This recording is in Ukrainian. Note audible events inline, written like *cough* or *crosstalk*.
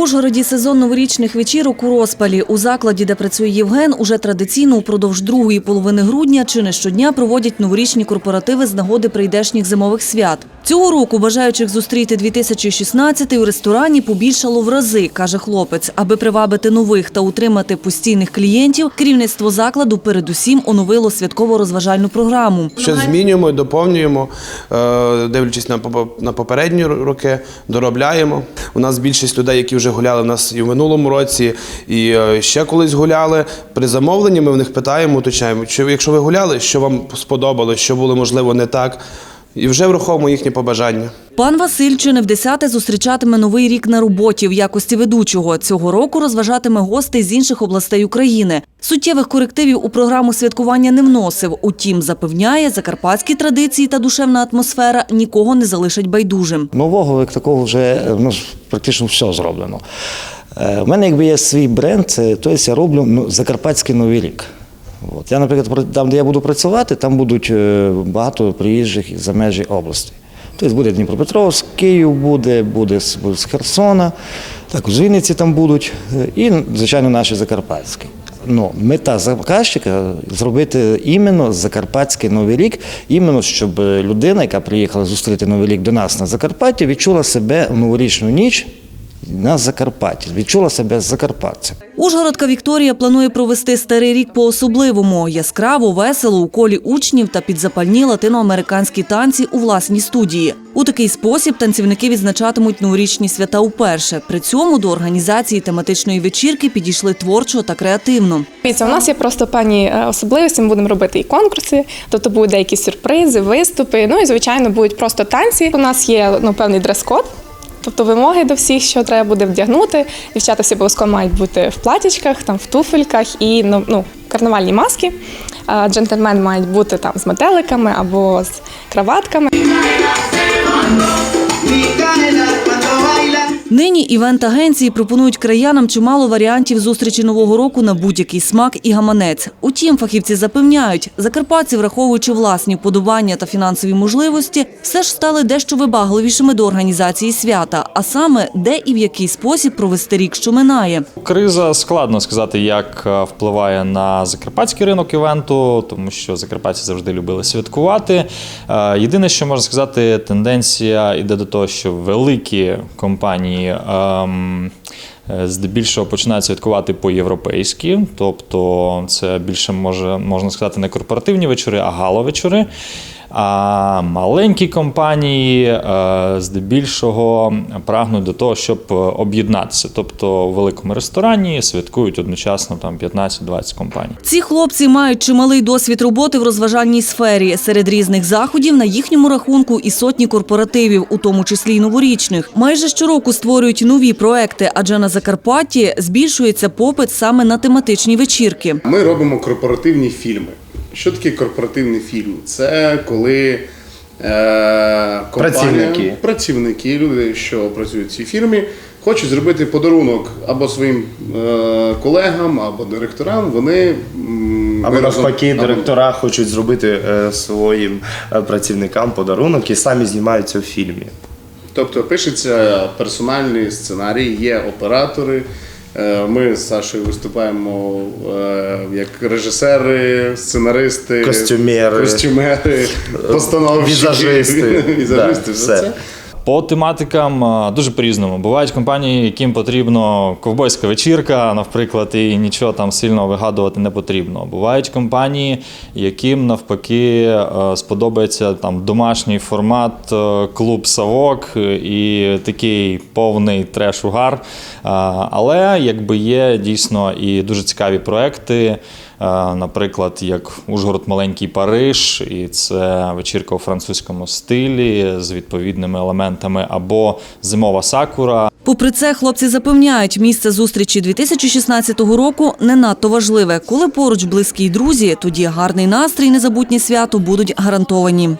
В Ужгороді сезон новорічних вечірок у розпалі. У закладі, де працює Євген, уже традиційно упродовж другої половини грудня чи не щодня проводять новорічні корпоративи з нагоди прийдешніх зимових свят. Цього року бажаючих зустріти 2016 у ресторані побільшало в рази, каже хлопець. Аби привабити нових та утримати постійних клієнтів, керівництво закладу передусім оновило святково-розважальну програму. Що змінюємо доповнюємо, е, дивлячись на попередні роки, доробляємо. У нас більшість людей, які вже гуляли в нас і в минулому році, і е, ще колись гуляли. При замовленні ми в них питаємо, уточняємо, чи якщо ви гуляли, що вам сподобалось, що було можливо не так, і вже враховуємо їхні побажання. Пан Василь чи не в десяте зустрічатиме новий рік на роботі в якості ведучого. Цього року розважатиме гостей з інших областей України. Суттєвих корективів у програму святкування не вносив. Утім, запевняє, закарпатські традиції та душевна атмосфера нікого не залишать байдужим. Нового як такого вже е, ну, практично все зроблено. У мене якби є свій бренд, це, тобто я роблю ну, Закарпатський Новий рік. От. Я, наприклад, там, де я буду працювати, там будуть е, багато приїжджих за межі області. Тобто буде Дніпропетровськ, Київ буде, буде з, Херсона, також з Вінниці там будуть, і, звичайно, наші закарпатські. Ну, мета заказчика зробити іменно Закарпатський Новий рік, іменно щоб людина, яка приїхала зустріти Новий рік до нас на Закарпатті, відчула себе в новорічну ніч на Закарпатті, відчула себе закарпатцем. Ужгородка Вікторія планує провести старий рік по-особливому. Яскраво, весело, у колі учнів та підзапальні латиноамериканські танці у власній студії. У такий спосіб танцівники відзначатимуть новорічні свята уперше. При цьому до організації тематичної вечірки підійшли творчо та креативно. Дивіться, у нас є просто певні е, особливості. Ми будемо робити і конкурси, тобто будуть деякі сюрпризи, виступи. Ну і звичайно будуть просто танці. У нас є ну певний дрес-код. Тобто вимоги до всіх, що треба буде вдягнути. Дівчата всі обов'язково мають бути в платічках, там в туфельках і ну, ну, карнавальні маски. Джентльмен мають бути там з метеликами або з краватками. Нині івент-агенції пропонують краянам чимало варіантів зустрічі нового року на будь-який смак і гаманець. Утім, фахівці запевняють, закарпатці, враховуючи власні вподобання та фінансові можливості, все ж стали дещо вибагливішими до організації свята, а саме де і в який спосіб провести рік, що минає. Криза складно сказати, як е, впливає на закарпатський ринок івенту, тому що закарпатці завжди любили святкувати. Е, Єдине, що можна сказати, тенденція йде до того, що великі компанії. Ем, е, Здебільшого починають святкувати по-європейськи, тобто це більше може можна сказати не корпоративні вечори, а гало-вечори. А маленькі компанії е, здебільшого прагнуть до того, щоб е, об'єднатися. Тобто в великому ресторані святкують одночасно там 15-20 компаній. Ці хлопці мають чималий досвід роботи в розважальній сфері. Серед різних заходів на їхньому рахунку і сотні корпоративів, у тому числі й новорічних. Майже щороку створюють нові проекти, адже на Закарпатті збільшується попит саме на тематичні вечірки. Ми робимо корпоративні фільми. Що таке корпоративний фільм? Це коли е, компанія, Працівники. працівники, люди, що працюють в цій фірмі, хочуть зробити подарунок або своїм е, колегам, або директорам. Вони м, Або навпаки, або- директора хочуть зробити е, своїм е, працівникам подарунок і самі знімаються в фільмі. Тобто пишеться персональний сценарій, є оператори. Е, Ми з Сашою виступаємо е, як режисери, сценаристи, Костюмери. костюмери постановщики, Візажисти. *laughs* візажисти Да, все. це. По тематикам дуже по-різному. Бувають компанії, яким потрібно ковбойська вечірка, наприклад, і нічого там сильно вигадувати не потрібно. Бувають компанії, яким навпаки сподобається там домашній формат, клуб Савок і такий повний треш-угар. Але якби є дійсно і дуже цікаві проекти. Е, Наприклад, як Ужгород Маленький Париж, і це вечірка у французькому стилі з відповідними елементами, або зимова сакура, Попри це, хлопці запевняють, місце зустрічі 2016 року не надто важливе. Коли поруч близькі й друзі, тоді гарний настрій, незабутні свято будуть гарантовані.